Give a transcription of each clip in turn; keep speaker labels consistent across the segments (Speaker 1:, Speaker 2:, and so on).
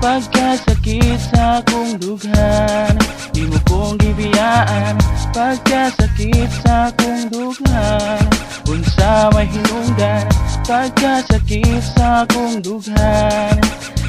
Speaker 1: Pagkasakit sa akong dughan Di mo kong gibiyaan Pagkasakit sa akong dughan Unsa may hinungdan Pagkasakit sa akong dughan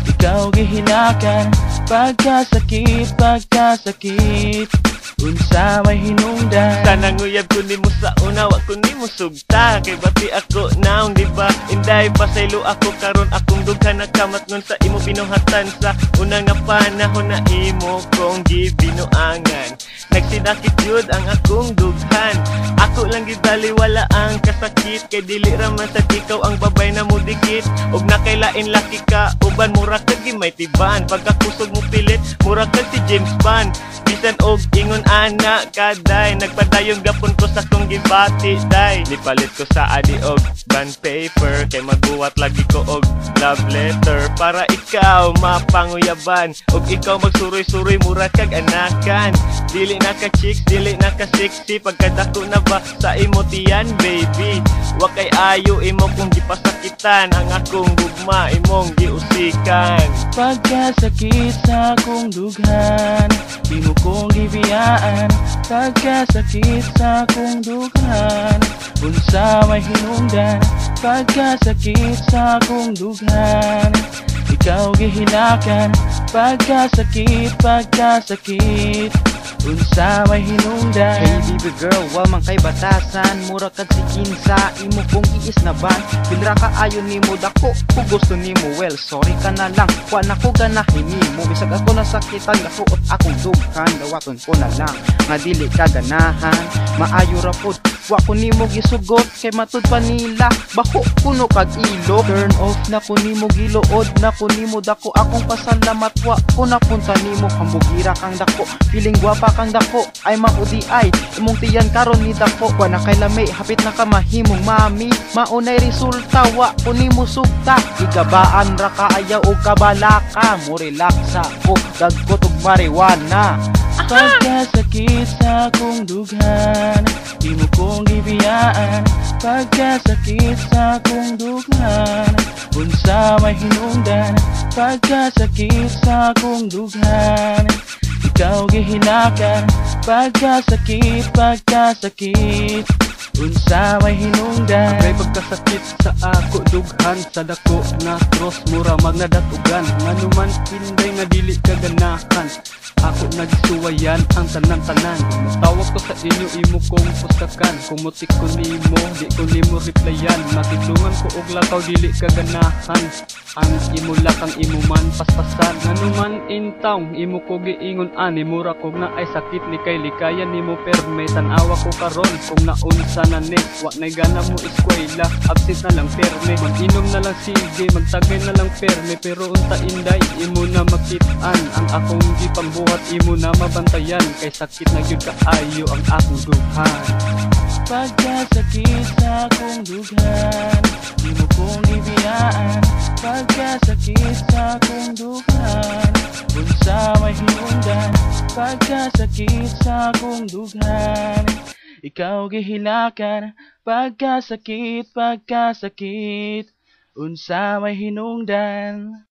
Speaker 1: Ikaw gihinakan Pagkasakit, pagkasakit Unsa may hinungdan?
Speaker 2: Sana nguyab ko ni mo sa una Wa ko ni mo sugta Kay bati ako naong di ba? Inday pasaylo ako karon Akong dughan na kamatngon sa imo binuhatan Sa una nga panahon na imo kong gibinuangan. Nagsidakit yun ang akong dughan. Ako lang gidali wala ang kasakit. Kay dili raman sa ikaw ang babay na mo dikit. Og nakailain laki ka Uban mura ka gimay tiban. Pagkakusog mo pilit Mura ka si James Bond Bisan og ingon ana kaday. Nagpadayong gapon ko sa kong gibati day. Nipalit ko sa adi og bond paper Kay magbuwat lagi ko og love letter. Para ikaw mapanguyaban Og ikaw magsuroy-suroy mura kag anakan. Dili na ka chicks, dili na ka sexy Pagkadako na ba sa imo tiyan baby? Wa kay ayo imo kung gipasakitan Ang akong gugma imong giusikan
Speaker 1: Pagkasakit sa akong dughan Di mo kong gibiyaan. Pagkasakit sa akong dughan Unsa may hinungdan. Pagkasakit sa akong dughan Ikaw gihinakan. Pagkasakit, pagkasakit Unsa may hinungdan?
Speaker 3: Hey baby girl, wa man kay batasan. Mura kag si kinsa, imo kong iisnaban Pilra ka ayon nimo dako, kung gusto nimo. Well, sorry ka na lang, wa na ko ganahin nimo. Bisag ako nasakitan, gasuot akong dughan. Dawaton ko na lang, nga dili ka ganahan. Maayo ra pod, wa ko nimo gisugot Kay matud pa nila, bako kuno kag ilo. Turn off na ko nimo giluod Na ko nimo dako, akong pasalamat. Wa ko napunta nimo, kambugira kang dako. Piling gwapa kang dako, ay maudi ay Imong tiyan karon ni dako, wa na kay lami Hapit na ka mahimong mami. Maunay resulta, wa ko nimo sugta. Igabaan ra ka ayaw o kabalaka Mo relaksa ko, dagkot og marijuana
Speaker 1: Pagkasakit sa akong dughan Di mo kong gibiyaan. Pagkasakit sa akong dughan Unsa may hinungdan. Pagkasakit sa akong dughan Ikaw gihinakan. Pagkasakit, pagkasakit Unsa may hinungdan.
Speaker 4: Agay pagkasakit sa ako dughan sa dako na cross mura magnadatugan. Nganuman pinday nga dili ka ganahan ako nagsuwayan ang tanan-tanan. Tawag ko sa inyo imo kong pustakan. Kumutik ko nimo, di ko nimo replyan. Nakidlungan ko og lakaw dili ka ganahan. Ang imo lakang imo man paspasan. Nganuman intaw, imo ko giingon ani Mura kog na ay sakit ni kay likayan nimo perme Tanawa ko karon. Kung naunsa na ni Wa nay gana mo eskwela, absent na lang perme. Mag-inom na lang sige, magtagay na lang perme. Pero unta inday, imo na makitaan Ang akong gipambuhat imo na mabantayan Kay sakit na gyud kaayo ang akong duhan
Speaker 1: Pagkasakit sa akong dughan Di mo kong ibiyaan. Pagkasakit sa akong dughan Unsa may hinungdan Pagkasakit sa akong dughan Ikaw gihilakan Pagkasakit, pagkasakit Unsa may hinungdan